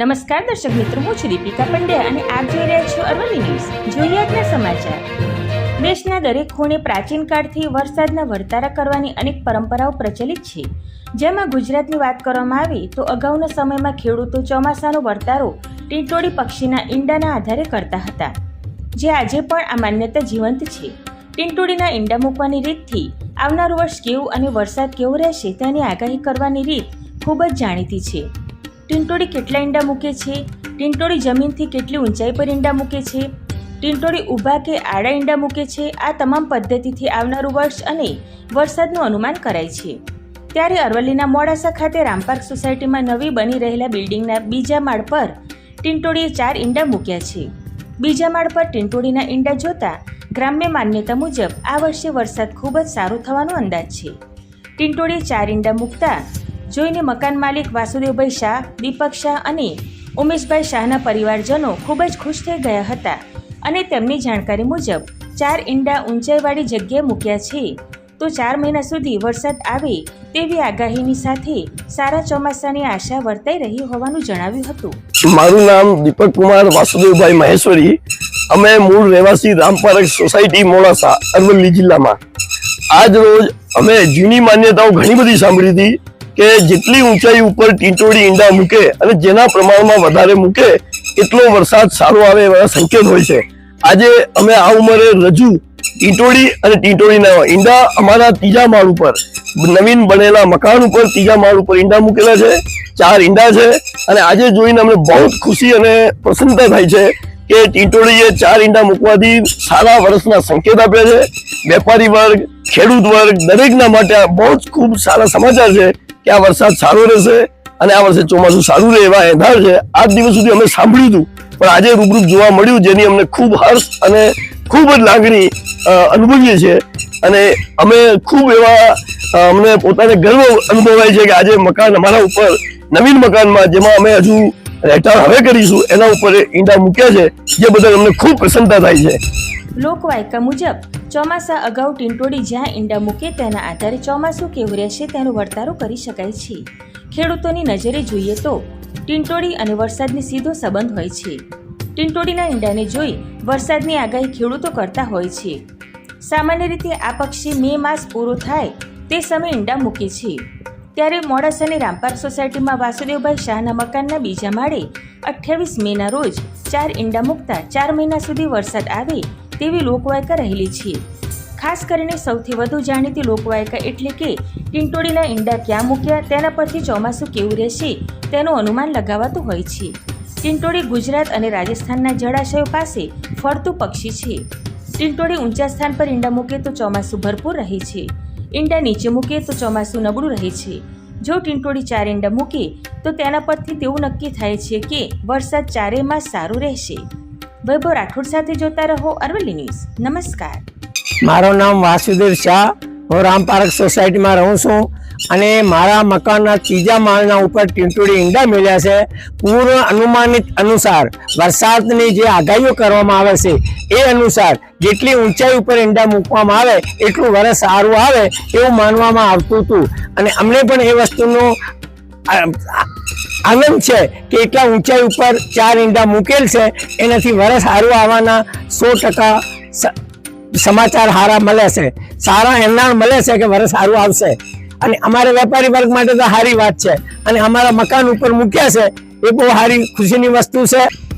નમસ્કાર દર્શક મિત્રો, હું છું દીપિકા પંડ્યા અને આપ જોઈ રહ્યા છો અરવલ્લી ન્યૂઝ. જોઈએ સમાચાર. દેશના દરેક ખૂણે પ્રાચીન કાળથી વરસાદના વર્તારા કરવાની અનેક પરંપરાઓ પ્રચલિત છે. જેમાં ગુજરાતની વાત કરવામાં આવે, તો અગાઉના સમયમાં ખેડૂતો ચોમાસાનો વર્તારો ટીટોળી પક્ષીના ઈંડાના આધારે કરતા હતા. જે આજે પણ આ માન્યતા જીવંત છે. ટીંટોળીના ઈંડા મૂકવાની રીતથી આવનારું વર્ષ કેવું અને વરસાદ કેવો રહેશે તેની આગાહી કરવાની રીત ખૂબ જ જાણીતી છે. ટીંટોળી કેટલા ઈંડા મૂકે છે? ટીંટોળી જમીનથી કેટલી ઊંચાઈ પર ઈંડા મૂકે છે? ટીંટોળી ઊભા કે આડા ઈંડા મૂકે છે? આ તમામ પદ્ધતિથી આવનારું વર્ષ અને વરસાદનું અનુમાન કરાય છે. ત્યારે અરવલ્લીના મોડાસા ખાતે રામપાર્ક સોસાયટીમાં નવી બની રહેલા બિલ્ડિંગના બીજા માળ પર ટીંટોળીએ ચાર ઈંડા મૂક્યા છે. બીજા માળ પર ટીંટોળીના ઈંડા જોતા ગ્રામ્ય માન્યતા મુજબ આ વર્ષે વરસાદ ખૂબ જ સારો થવાનો અંદાજ છે. ટીંટોળીએ ચાર ઈંડા મૂકતા જોઈને મકાન માલિક વાસુદેવભાઈ શાહ, દીપક શાહ અને ઉમેશભાઈ શાહના પરિવારજનો ખૂબ જ ખુશ થઈ ગયા હતા અને તેમની જાણકારી મુજબ ચાર ઈંડા ઊંચાઈવાળી જગ્યાએ મૂક્યા છે. તો ચાર મહિના સુધી વરસાદ આવે તેવી આગાહીની સાથે સારા ચોમાસાની આશા વર્તાઈ રહી હોવાનું જણાવ્યું હતું. મારું નામ દીપક કુમાર વાસુદેવભાઈ મહેશ્વરી. અમે મૂળ રહેવાસી રામપારક સોસાયટી મોડાસા, અરવલ્લી જિલ્લામાં. આજ રોજ અમે જૂની માન્યતાઓ ઘણી બધી સાંભળી હતી. કે જેટલી ઊંચાઈ ઉપર ટીંટોળી ઈંડા મૂકે અને જેના પ્રમાણમાં વધારે મૂકે, એટલો વરસાદ સારો આવે એવા સંકેત હોય છે. આજે અમે આ ઉંમરે રજૂ ટીંટોળી અને ટીંટોળીના ઈંડા અમારા ત્રીજા માળ ઉપર, નવીન બનેલા મકાન ઉપર ત્રીજા માળ ઉપર ઈંડા મૂકેલા છે, ચાર ઈંડા છે અને આજે જોઈને અમને બહુ જ ખુશી અને પ્રસન્નતા થાય છે કે ટીંટોળીએ ચાર ઈંડા મૂકવાથી સારા વર્ષના સંકેત આપ્યા છે. વેપારી વર્ગ, ખેડૂત વર્ગ, દરેકના માટે આ બહુ જ ખૂબ સારા સમાચાર છે. કે આ વરસાદ સારો રહેશે અને આ વર્ષે ચોમાસું સારું રહે એવા એંધાર છે. આજ દિવસ સુધી અમે સાંભળ્યું હતું, પણ આજે રૂબરૂ જોવા મળ્યું, જેની અમને ખૂબ હર્ષ અને ખૂબ જ લાગણી અનુભવીએ છીએ. અને અમે ખૂબ એવા અમને પોતાને ગર્વ અનુભવાય છે કે આજે મકાન અમારા ઉપર, નવીન મકાનમાં, જેમાં અમે હજુ રહેઠાણ હવે કરીશું, એના ઉપર ઈંડા મૂક્યા છે, જે બદલ અમને ખૂબ પ્રસન્નતા થાય છે. લોકવાયકા મુજબ ચોમાસા અગાઉ ટીંટોડી જ્યાં ઈંડા મૂકે તેના આધારે ચોમાસું કેવું રહેશે તેનો વર્તારો કરી શકાય છે. ખેડૂતોની નજરે જોઈએ તો ટીંટોડી અને વરસાદની સીધો સંબંધ હોય છે. ટીંટોડીના ઈંડાને જોઈ વરસાદની આગાહી ખેડૂતો કરતા હોય છે. સામાન્ય રીતે આ પક્ષી મે માસ પૂરો થાય તે સમયે ઈંડા મૂકે છે. ત્યારે મોડાસાની રામપાર સોસાયટીમાં વાસુદેવભાઈ શાહના મકાનના બીજા માળે અઠ્યાવીસ મેના રોજ ચાર ઈંડા મૂકતા ચાર મહિના સુધી વરસાદ આવે તેવી લોકવાયકા રહેલી છે. ખાસ કરીને સૌથી વધુ જાણીતી લોકવાયકા એટલે કે ટીંટોળીના ઈંડા ક્યાં મૂક્યા, તેના પરથી ચોમાસું કેવું રહેશે, તેનું અનુમાન લગાવાતું હોય છે. ટીંટોળી ગુજરાત અને રાજસ્થાનના જળાશયો પાસે ફરતું પક્ષી છે. ટીંટોળી ઊંચા સ્થાન પર ઈંડા મૂકે તો ચોમાસું ભરપૂર રહે છે. ઈંડા નીચે મૂકે તો ચોમાસું નબળું રહે છે. જો ટીંટોળી ચાર ઈંડા મૂકે, તો તેના પરથી તેવું નક્કી થાય છે કે વરસાદ ચારેય માસ સારું રહેશે. વૈભવ રાઠોડ સાથે જોતા રહો અરવલ્લી ન્યૂઝ. નમસ્કાર. મારું નામ વાસુદેવ શાહ. હું રામપારક સોસાયટીમાં રહું છું અને મારા મકાનના ત્રીજા માળના ઉપર ટીંટોળી ઈંડા મળ્યા છે. પૂર્વ અનુમાનિત અનુસાર વરસાદની જે આગાહીઓ કરવામાં આવે છે, એ અનુસાર જેટલી ઊંચાઈ ઉપર ઈંડા મૂકવામાં આવે, એટલું વરસ સારું આવે એવું માનવામાં આવતું હતું. અને અમને પણ એ વસ્તુનો આનંદ છે કે એટલા ઊંચાઈ ઉપર ચાર ઈંડા મૂકેલ છે. એનાથી વરસ સારું આવવાના સો ટકા સમાચાર સારા મળે છે. સારા એમના મળે છે કે વરસ સારું આવશે. અને અમારા વેપારી વર્ગ માટે તો સારી વાત છે. અને અમારા મકાન ઉપર મૂક્યા છે. એ બહુ સારી ખુશીની વસ્તુ છે.